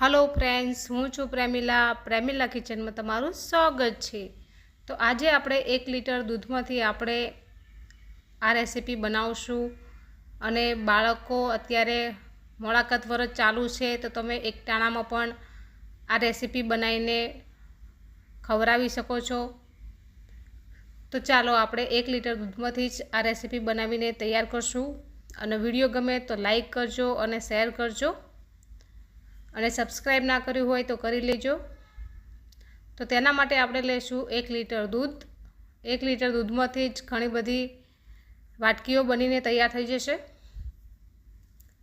Hello friends હું છું પ્રેમિલા. પ્રેમિલા કિચનમાં તમારું સ્વાગત છે. તો આજે આપણે એક લીટર દૂધમાંથી આપણે આ રેસીપી બનાવશું અને બાળકો અત્યારે મોળાકત વરસ ચાલુ છે, તો તમે એક ટાણામાં પણ આ રેસીપી બનાવીને ખવડાવી શકો છો. તો ચાલો આપણે એક લીટર દૂધમાંથી જ આ રેસીપી બનાવીને તૈયાર કરશું. અને વીડિયો ગમે તો લાઈક કરજો અને શેર કરજો. અને સબસ્ક્રાઈબ ના કર્યું હોય તો કરી લેજો. તો તેના માટે આપણે લઈશું એક લીટર દૂધ. એક લીટર દૂધમાંથી જ ઘણી બધી વાટકીઓ બનીને તૈયાર થઈ જશે.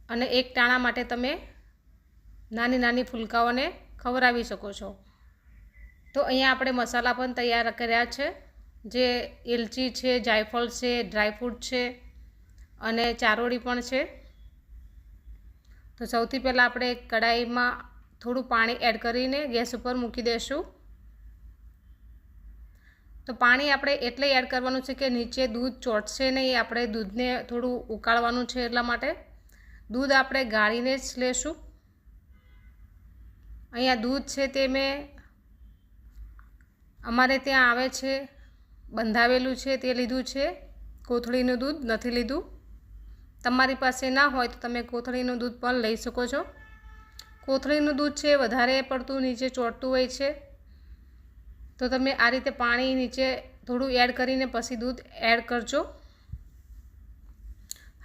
અને એક ટાણા માટે તમે નાની નાની ફુલકાઓને ખવડાવી શકો છો. તો અહીંયા આપણે મસાલા પણ તૈયાર કર્યા છે. જે એલચી છે, જાયફળ છે ડ્રાયફ્રૂટ છે અને ચારોળી પણ છે. તો સૌથી પહેલાં આપણે કઢાઈમાં થોડું પાણી એડ કરીને ગેસ ઉપર મૂકી દઈશું તો પાણી આપણે એટલે એડ કરવાનું છે કે નીચે દૂધ ચોટશે નહીં, આપણે દૂધને થોડું ઉકાળવાનું છે એટલા માટે. દૂધ આપણે ગાળીને જ લેશું. અહીંયા દૂધ છે તે મેં અમારે ત્યાં આવે છે, બંધાવેલું છે, તે લીધું છે. કોથળીનું દૂધ નથી લીધું. તમારી પાસે ના હોય તો તમે કોથળીનું દૂધ પણ લઈ શકો છો. કોથળીનું દૂધ છે, વધારે પડતું નીચે ચોંટતું હોય છે. તો તમે આ રીતે પાણી નીચે થોડું એડ કરીને પછી દૂધ એડ કરજો.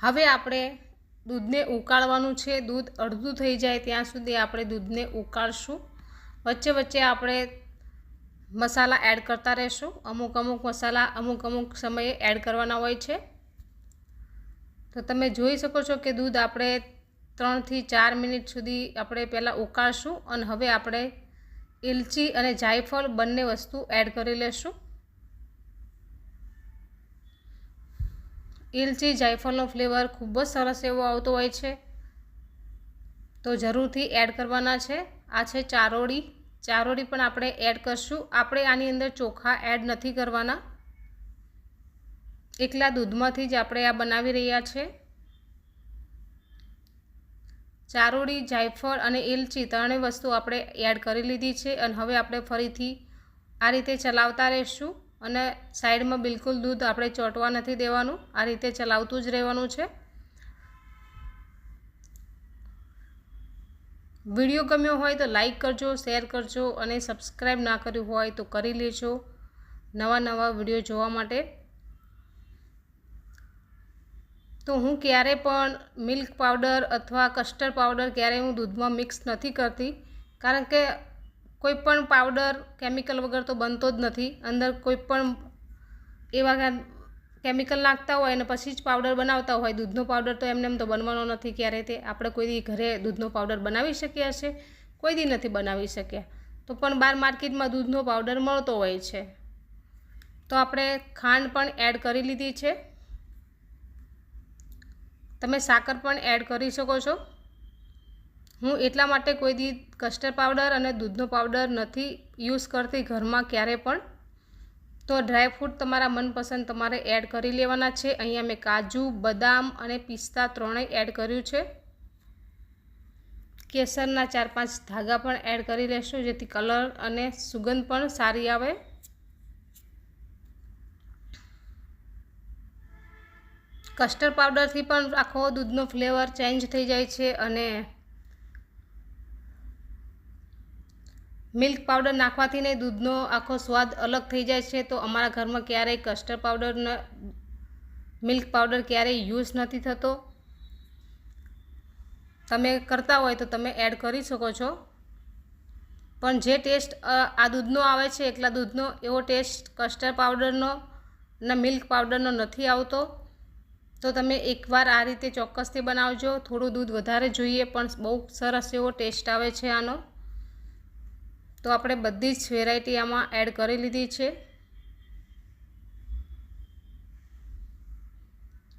હવે આપણે દૂધને ઉકાળવાનું છે. દૂધ અડધું થઈ જાય ત્યાં સુધી આપણે દૂધને ઉકાળશું. વચ્ચે વચ્ચે આપણે મસાલા એડ કરતા રહેશું. અમુક અમુક મસાલા અમુક અમુક સમયે એડ કરવાના હોય છે. તો તમે જોઈ શકો છો કે દૂધ આપણે ત્રણથી ચાર મિનિટ સુધી આપણે પહેલાં ઉકાળશું અને હવે આપણે ઇલચી અને જાયફળ બંને વસ્તુ એડ કરી લેશું. ઇલચી, જાયફળનો ફ્લેવર ખૂબ જ સરસ એવો આવતો હોય છે. તો જરૂરથી એડ કરવાના છે. આ છે ચારોળી. ચારોળી પણ આપણે એડ કરશું. આપણે આની અંદર ચોખા એડ નથી કરવાના. એકલા દૂધમાંથી જ આપણે આ બનાવી રહ્યા છે. ચારોળી, જાયફળ અને એલચી ત્રણેય વસ્તુ આપણે એડ કરી લીધી છે અને હવે આપણે ફરીથી આ રીતે ચલાવતા રહીશું અને સાઈડમાં બિલકુલ દૂધ આપણે ચોંટવા નથી દેવાનું, આ રીતે ચલાવતું જ રહેવાનું છે. વીડિયો ગમ્યો હોય તો લાઈક કરજો, શેર કરજો અને સબસ્ક્રાઈબ ના કર્યું હોય તો કરી લેજો નવા નવા વીડિયો જોવા માટે. તો હું ક્યારે પણ મિલ્ક પાવડર અથવા કસ્ટર્ડ પાવડર ક્યારેય હું દૂધમાં મિક્સ નથી કરતી, કારણ કે કોઈ પણ પાવડર કેમિકલ વગર તો બનતો જ નથી. અંદર કોઈ પણ એવા કેમિકલ નાખતા હોય અને પછી જ પાવડર બનાવતા હોય. દૂધનો પાવડર તો એમને એમ તો બનવાનો નથી ક્યારે તે. આપણે કોઈ દી ઘરે દૂધનો પાવડર બનાવી શક્યા છે કોઈ દી નથી બનાવી શક્યા. તો પણ બહાર માર્કેટમાં દૂધનો પાવડર મળતો હોય છે. તો આપણે ખાંડ પણ એડ કરી લીધી છે. તમે સાકર પણ એડ કરી શકો છો. હું એટલા માટે કોઈ દી કસ્ટર્ડ પાવડર અને દૂધનો પાવડર નથી યુઝ કરતી ઘરમાં ક્યારે પણ. તો ડ્રાયફ્રૂટ તમારા મનપસંદ તમારે એડ કરી લેવાના છે. અહીંયા મેં કાજુ, બદામ અને પિસ્તા ત્રણેય એડ કર્યું છે. કેસરના ચાર પાંચ ધાગા પણ એડ કરી લેશું જેથી કલર અને સુગંધ પણ સારી આવે. કસ્ટર્ડ પાવડરથી પણ આખો દૂધનો ફ્લેવર ચેન્જ થઈ જાય છે અને મિલ્ક પાવડર નાખવાથી ને દૂધનો આખો સ્વાદ અલગ થઈ જાય છે. તો અમારા ઘરમાં ક્યારેય કસ્ટર્ડ પાવડર મિલ્ક પાવડર ક્યારેય યુઝ નથી થતો. તમે કરતા હોય તો તમે એડ કરી શકો છો. પણ જે ટેસ્ટ આ દૂધનો આવે છે એકલા દૂધનો એવો ટેસ્ટ કસ્ટર્ડ પાવડરનો અને મિલ્ક પાવડરનો નથી આવતો. તો તમે એકવાર આ રીતે ચોક્કસથી બનાવજો. થોડું દૂધ વધારે જોઈએ, પણ બહુ સરસ એવો ટેસ્ટ આવે છે આનો. તો આપણે બધી જ વેરાયટી આમાં એડ કરી લીધી છે.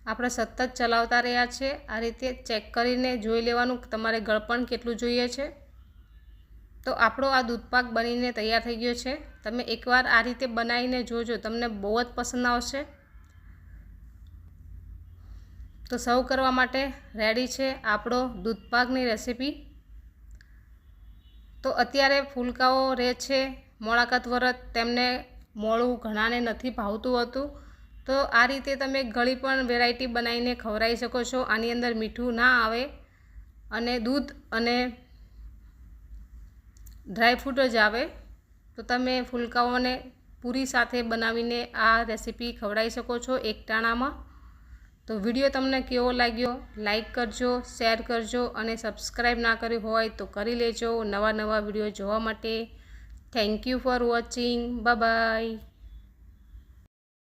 આપણે સતત ચલાવતા રહ્યા છે. આ રીતે ચેક કરીને જોઈ લેવાનું તમારે ગળપણ કેટલું જોઈએ છે. તો આપણો આ દૂધપાક બનીને તૈયાર થઈ ગયો છે. તમે એકવાર આ રીતે બનાવીને જોજો. તમને બહુ જ પસંદ આવશે. તો સર્વ કરવા માટે રેડી છે આપણો દૂધપાકની રેસીપી તો અત્યારે ફૂલકાઓ રહે છે, મોળાકત વરત તેમને મોળું ઘણાને નથી ભાવતું હતું. તો આ રીતે તમે ઘણી પણ વેરાયટી બનાવીને ખવડાવી શકો છો. આની અંદર મીઠું ના આવે અને દૂધ અને ડ્રાયફ્રૂટ જ આવે. તો તમે ફૂલકાઓને પૂરી સાથે બનાવીને આ રેસીપી ખવડાવી શકો છો એકટાણામાં તો વીડિયો તમને કેવો લાગ્યો? લાઈક કરજો, શેર કરજો અને સબસ્ક્રાઈબ ના કર્યું હોય તો કરી લેજો નવા નવા વીડિયો જોવા માટે. Thank you for watching bye